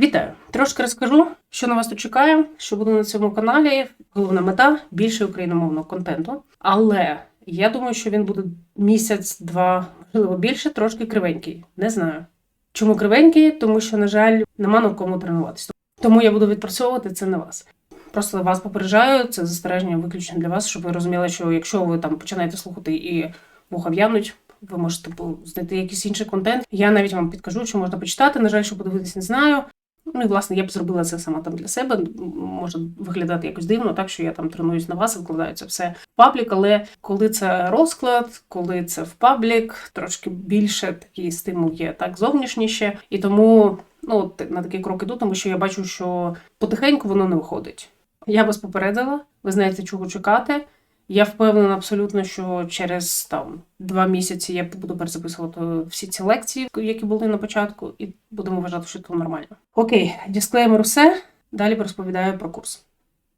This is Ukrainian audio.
Вітаю! Трошки розкажу, що на вас тут чекає, що буде на цьому каналі. Головна мета більше україномовного контенту. Але я думаю, що він буде місяць-два, можливо, більше, трошки кривенький. Не знаю. Чому кривенький? Тому що, на жаль, нема на кому тренуватися. Тому я буду відпрацьовувати це на вас. Просто вас попереджаю, це застереження виключно для вас, щоб ви розуміли, що якщо ви там починаєте слухати і вуха в'януть, ви можете знайти якийсь інший контент. Я навіть вам підкажу, що можна почитати. На жаль, що подивитись, не знаю. Ну і власне я б зробила це сама там для себе. Може виглядати якось дивно, так що я там тренуюсь на вас, викладаю це все в паблік. Але коли це розклад, коли це в паблік, трошки більше такий стимул є так зовнішніше. І тому ну от на такий крок іду, тому що я бачу, що потихеньку воно не виходить. Я вас попередила, ви знаєте, чого чекати. Я впевнена абсолютно, що через там два місяці я буду перезаписувати всі ці лекції, які були на початку, і будемо вважати, що це нормально. Окей, дисклеймер усе. Далі розповідаю про курс.